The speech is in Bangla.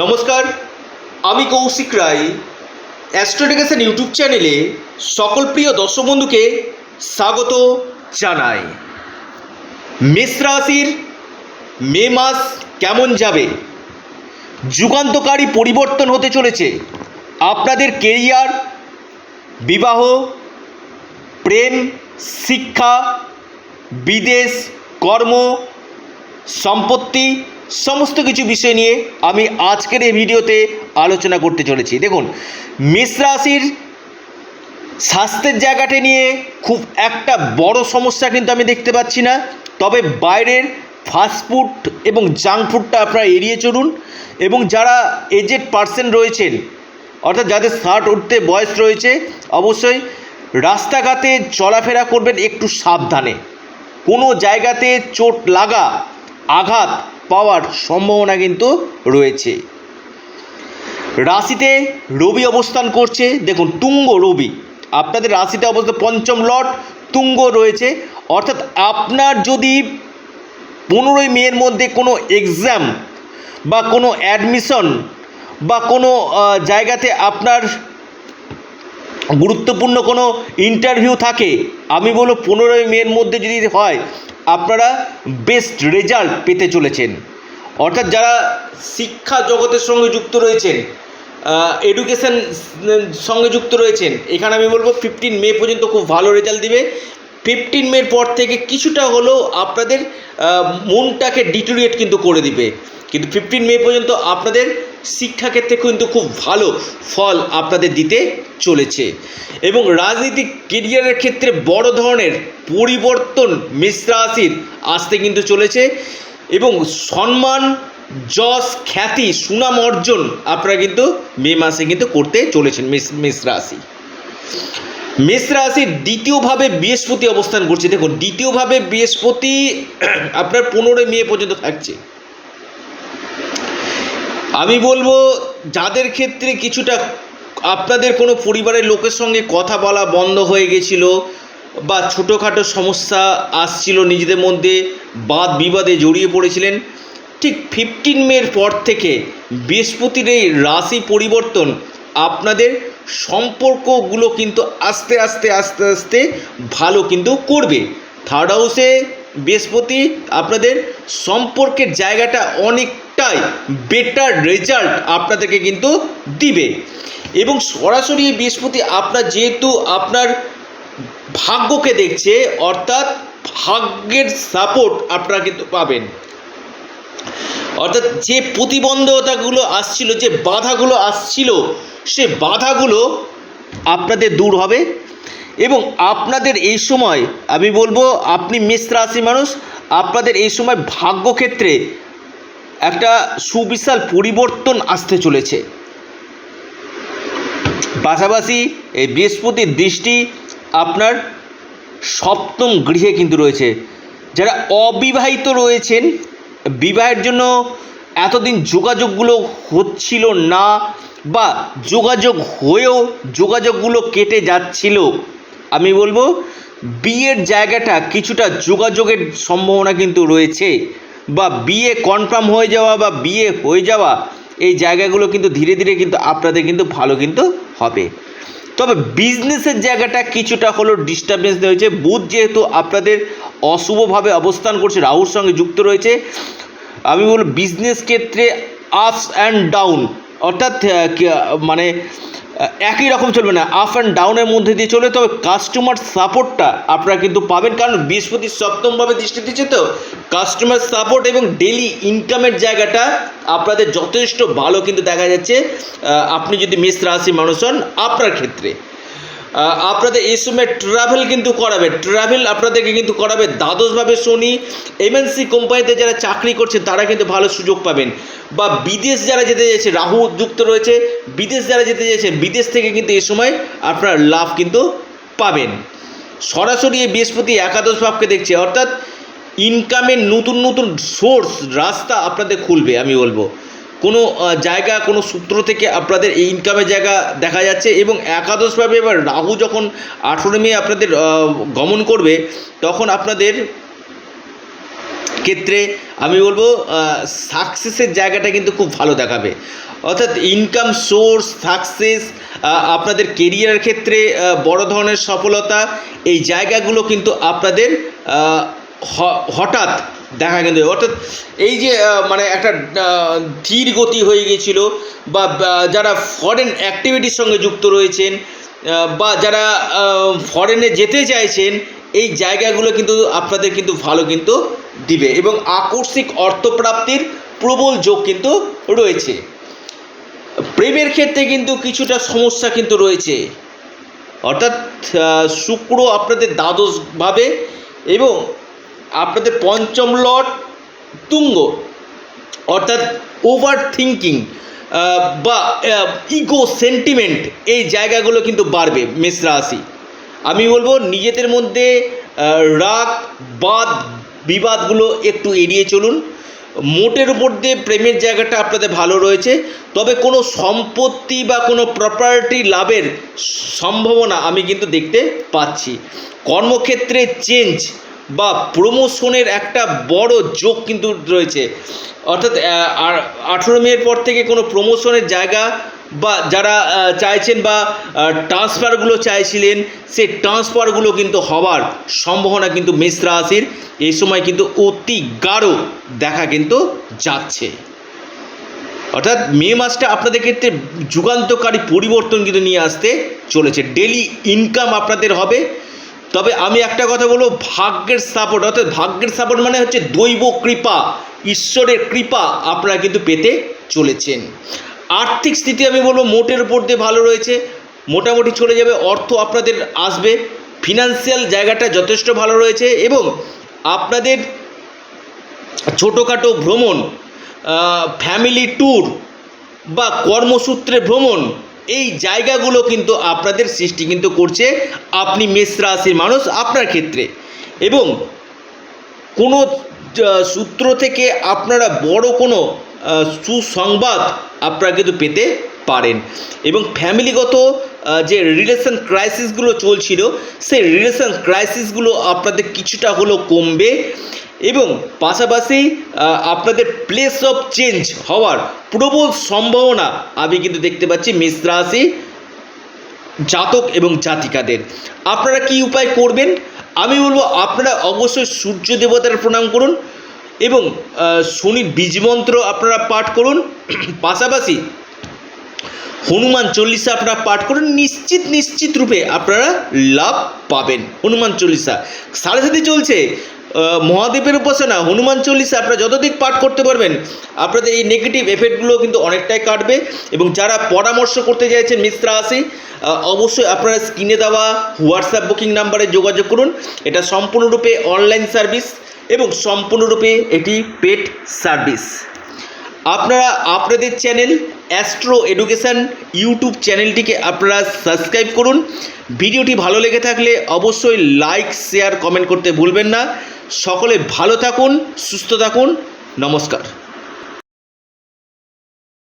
নমস্কার, আমি কৌশিক রায়। অ্যাস্ট্রোডিকেশন ইউটিউব চ্যানেলে সকল প্রিয় দর্শক বন্ধুকে স্বাগত জানাই। মেষ রাশির মে মাস কেমন যাবে? যুগান্তকারী পরিবর্তন হতে চলেছে। আপনাদের কেরিয়ার বিবাহ, প্রেম, শিক্ষা, বিদেশ, কর্ম, সম্পত্তি সমস্ত কিছু বিষয় নিয়ে আমি আজকের এই ভিডিওতে আলোচনা করতে চলেছি। দেখুন, মেষ রাশির স্বাস্থ্যের জায়গাটা নিয়ে খুব একটা বড় সমস্যা কিন্তু আমি দেখতে পাচ্ছি না। তবে বাইরের ফাস্টফুড এবং জাঙ্ক ফুডটা আপনারা এড়িয়ে চলুন এবং যারা এজেড পার্সন রয়েছেন, অর্থাৎ যাদের ষাট উঠতে বয়স রয়েছে, অবশ্যই রাস্তাঘাটে চলাফেরা করবেন একটু সাবধানে। কোনো জায়গাতে চোট লাগা, আঘাত পাওয়ার সম্ভাবনা কিন্তু রয়েছে। রাশিতে রবি অবস্থান করছে। দেখুন, তুঙ্গ রবি। আপনাদের রাশিতে অবস্থা পঞ্চম লট তুঙ্গ রয়েছে। অর্থাৎ আপনার যদি পনেরোই মেয়ের মধ্যে কোনো এক্সাম বা কোনো অ্যাডমিশন বা কোনো জায়গাতে আপনার গুরুত্বপূর্ণ কোনো ইন্টারভিউ থাকে, আমি বলব পনেরোই মের মধ্যে যদি হয়, আপনারা বেস্ট রেজাল্ট পেতে চলেছেন। অর্থাৎ যারা শিক্ষা জগতের সঙ্গে যুক্ত রয়েছেন এডুকেশন সঙ্গে যুক্ত রয়েছেন, এখানে আমি বলব ফিফটিন মে পর্যন্ত খুব ভালো রেজাল্ট দিবে। ফিফটিন মের পর থেকে কিছুটা হলেও আপনাদের মনটাকে ডিটোরিয়েট কিন্তু করে দিবে। কিন্তু ফিফটিন মে পর্যন্ত আপনাদের শিক্ষাক্ষেত্রে কিন্তু খুব ভালো ফল আপনাদের দিতে চলেছে। এবং রাজনৈতিক কেরিয়ারের ক্ষেত্রে বড় ধরনের পরিবর্তন মিশ্র আসতে কিন্তু চলেছে। এবং সম্মান, যশ, খ্যাতি, সুনাম অর্জন আপনারা কিন্তু মে মাসে কিন্তু করতে চলেছেন, মেষ মেষ রাশি। মেষ রাশির দ্বিতীয়ভাবে বৃহস্পতি অবস্থান করছে। দেখুন, দ্বিতীয়ভাবে বৃহস্পতি আপনার পনেরোই মে পর্যন্ত থাকছে। আমি বলব, যাদের ক্ষেত্রে কিছুটা আপনাদের কোনো পরিবারের লোকের সঙ্গে কথা বলা বন্ধ হয়ে গেছিল বা ছোটোখাটো সমস্যা আসছিল নিজেদের মধ্যে বাদ বিবাদে জড়িয়ে পড়েছিলেন। ঠিক ফিফটিন মের পর থেকে বৃহস্পতির এই রাশি পরিবর্তন আপনাদের সম্পর্কগুলো কিন্তু আস্তে আস্তে আস্তে আস্তে ভালো কিন্তু করবে। থার্ড হাউসে বৃহস্পতি আপনাদের সম্পর্কের জায়গাটা অনেকটাই বেটার রেজাল্ট আপনাদেরকে কিন্তু দিবে। এবং সরাসরি বৃহস্পতি আপনার যেহেতু আপনার ভাগ্যকে দেখছে, অর্থাৎ ভাগ্যের সাপোর্ট আপনারা কিন্তু পাবেন। অর্থাৎ যে প্রতিবন্ধকতাগুলো আসছিল, যে বাধাগুলো আসছিল, সে বাধাগুলো আপনাদের দূর হবে এবং আপনাদের এই সময়, আমি বলব, আপনি মেষ রাশি মানুষ, আপনাদের এই সময় ভাগ্যক্ষেত্রে একটা সুবিশাল পরিবর্তন আসতে চলেছে। পাশাপাশি এই বৃহস্পতির দৃষ্টি আপনার সপ্তম গৃহে কিন্তু রয়েছে। যারা অবিবাহিত রয়েছেন, বিবাহের জন্য এতদিন যোগাযোগগুলো হচ্ছিল না বা যোগাযোগ হয়েও যোগাযোগগুলো কেটে যাচ্ছিল, আমি বলব বিয়ের জায়গাটা কিছুটা যোগাযোগের সম্ভাবনা কিন্তু রয়েছে বা বিয়ে কনফার্ম হয়ে যাওয়া বা বিয়ে হয়ে যাওয়া এই জায়গাগুলো কিন্তু ধীরে ধীরে কিন্তু আপনাদের কিন্তু ভালো কিন্তু হবে। তবে বিজনেসের জায়গাটা কিছুটা হলো ডিস্টারবেন্স হয়েছে। বুধ যেহেতু আপনাদের অশুভভাবে অবস্থান করছে, রাহুর সঙ্গে যুক্ত রয়েছে, আমি বলব বিজনেস ক্ষেত্রে আপস অ্যান্ড ডাউন অর্থাৎ মানে একই রকম চলবে না। আপ অ্যান্ড ডাউনের মধ্যে দিয়ে চলে তবে কাস্টমার সাপোর্টটা আপনারা কিন্তু পাবেন। কারণ বৃহস্পতি সপ্তমভাবে দৃষ্টি দিচ্ছে তো। কাস্টমার সাপোর্ট এবং ডেলি ইনকামের জায়গাটা আপনাদের যথেষ্ট ভালো কিন্তু দেখা যাচ্ছে। আপনি যদি মেষ রাশি মানুষ হন, আপনার ক্ষেত্রে। আপনাদের এই সময় ট্রাভেল কিন্তু করাবে। ট্রাভেল আপনাদেরকে কিন্তু করাবে দ্বাদশভাবে শনি এমএনসি কোম্পানিতে যারা চাকরি করছে, তারা কিন্তু ভালো সুযোগ পাবেন। বা বিদেশ যারা যেতে চাইছে, রাহু যুক্ত রয়েছে, বিদেশ যারা যেতে চাইছে, বিদেশ থেকে কিন্তু এই সময় আপনার লাভ কিন্তু পাবেন। সরাসরি এই বৃহস্পতি একাদশ ভাবকে দেখছে, অর্থাৎ ইনকামের নতুন নতুন সোর্স রাস্তা আপনাদের খুলবে, আমি বলব। কোনো জায়গা, কোনো সূত্র থেকে আপনাদের এই ইনকামের জায়গা দেখা যাচ্ছে এবং একাদশভাবে এবার রাহু যখন আঠেরো মে আপনাদের গমন করবে, তখন আপনাদের ক্ষেত্রে আমি বলব সাকসেসের জায়গাটা কিন্তু খুব ভালো দেখাবে। অর্থাৎ ইনকাম সোর্স সাকসেস আপনাদের কেরিয়ারের ক্ষেত্রে বড় ধরনের সফলতা, এই জায়গাগুলো কিন্তু আপনাদের হঠাৎ দেখা কিন্তু অর্থাৎ এই যে মানে একটা ধীর গতি হয়ে গিয়েছিল বা যারা ফরেন অ্যাক্টিভিটির সঙ্গে যুক্ত রয়েছেন বা যারা ফরেনে যেতে চাইছেন, এই জায়গাগুলো কিন্তু আপনাদের কিন্তু ভালো কিন্তু দিবে এবং আকস্মিক অর্থপ্রাপ্তির প্রবল যোগ কিন্তু রয়েছে। প্রেমের ক্ষেত্রে কিন্তু কিছুটা সমস্যা কিন্তু রয়েছে। অর্থাৎ শুক্র আপনাদের দ্বাদশভাবে এবং আপনাদের পঞ্চম লট তুঙ্গ, অর্থাৎ ওভার থিঙ্কিং বা ইগো সেন্টিমেন্ট এই জায়গাগুলো কিন্তু বাড়বে মেষ রাশি। আমি বলব নিজেদের মধ্যে রাগ, বাদ, বিবাদগুলো একটু এড়িয়ে চলুন। মোটের উপর দিয়ে প্রেমের জায়গাটা আপনাদের ভালো রয়েছে, তবে কোনো সম্পত্তি বা কোনো প্রপার্টি লাভের সম্ভাবনা আমি কিন্তু দেখতে পাচ্ছি। কর্মক্ষেত্রে চেঞ্জ বা প্রমোশনের একটা বড় যোগ কিন্তু রয়েছে। অর্থাৎ আর আঠেরো মের পর থেকে কোনো প্রমোশনের জায়গা বা যারা চাইছেন বা ট্রান্সফারগুলো চাইছিলেন, সেই ট্রান্সফারগুলো কিন্তু হওয়ার সম্ভাবনা কিন্তু মেষ রাশির। এই সময় কিন্তু অতি গাঢ় দেখা কিন্তু যাচ্ছে। অর্থাৎ, মে মাসটা আপনাদের ক্ষেত্রে যুগান্তকারী পরিবর্তন কিন্তু নিয়ে আসতে চলেছে। ডেলি ইনকাম আপনাদের হবে। তবে আমি একটা কথা বলব, ভাগ্যের সাপোর্ট অর্থাৎ ভাগ্যের সাপোর্ট মানে হচ্ছে দৈব কৃপা, ঈশ্বরের কৃপা আপনারা কিন্তু পেতে চলেছেন। আর্থিক স্থিতি আমি বলব, মোটের উপর দিয়ে ভালো রয়েছে, মোটামুটি চলে যাবে, অর্থ আপনাদের আসবে ফিনান্সিয়াল জায়গাটা যথেষ্ট ভালো রয়েছে এবং আপনাদের ছোটোখাটো ভ্রমণ ফ্যামিলি ট্যুর বা কর্মসূত্রে ভ্রমণ এই জায়গাগুলো কিন্তু আপনাদের সৃষ্টি কিন্তু করছে আপনি মেষ রাশির মানুষ আপনার ক্ষেত্রে। এবং কোনো সূত্র থেকে আপনারা বড় কোনো সুসংবাদ আপনারা কিন্তু পেতে পারেন। এবং ফ্যামিলিগত যে রিলেশন ক্রাইসিসগুলো চলছিল, সেই রিলেশন ক্রাইসিসগুলো আপনাদের কিছুটা হলেও কমবে। এবং পাশাপাশি আপনাদের প্লেস অফ চেঞ্জ হওয়ার প্রবল সম্ভাবনা আমি কিন্তু দেখতে পাচ্ছি মেষ রাশি জাতক এবং জাতিকাদের। আপনারা কি উপায় করবেন? আমি বলব আপনারা অবশ্যই সূর্য দেবতার প্রণাম করুন এবং শনির বীজমন্ত্র আপনারা পাঠ করুন। পাশাপাশি হনুমান চল্লিশা আপনারা পাঠ করুন। নিশ্চিত নিশ্চিত রূপে আপনারা লাভ পাবেন। হনুমান চল্লিশা। সাড়ে সাথে চলছে। মহাদেবের উপাসনা, হনুমান চল্লিশে আপনারা যতদিক পাঠ করতে পারবেন, আপনাদের এই নেগেটিভ এফেক্টগুলো কিন্তু অনেকটাই কাটবে এবং যারা পরামর্শ করতে চাইছেন মিশ্রা আসি অবশ্যই আপনারা স্ক্রিনে দেওয়া হোয়াটসঅ্যাপ বুকিং নাম্বারে যোগাযোগ করুন। এটা সম্পূর্ণরূপে অনলাইন সার্ভিস এবং সম্পূর্ণরূপে এটি পেড সার্ভিস আপনারা আপনাদের চ্যানেল অ্যাস্ট্রো এডুকেশান ইউটিউব চ্যানেলটিকে আপনারা সাবস্ক্রাইব করুন। ভিডিওটি ভালো লেগে থাকলে অবশ্যই লাইক, শেয়ার, কমেন্ট করতে ভুলবেন না। সকলে ভালো থাকুন, সুস্থ থাকুন। নমস্কার।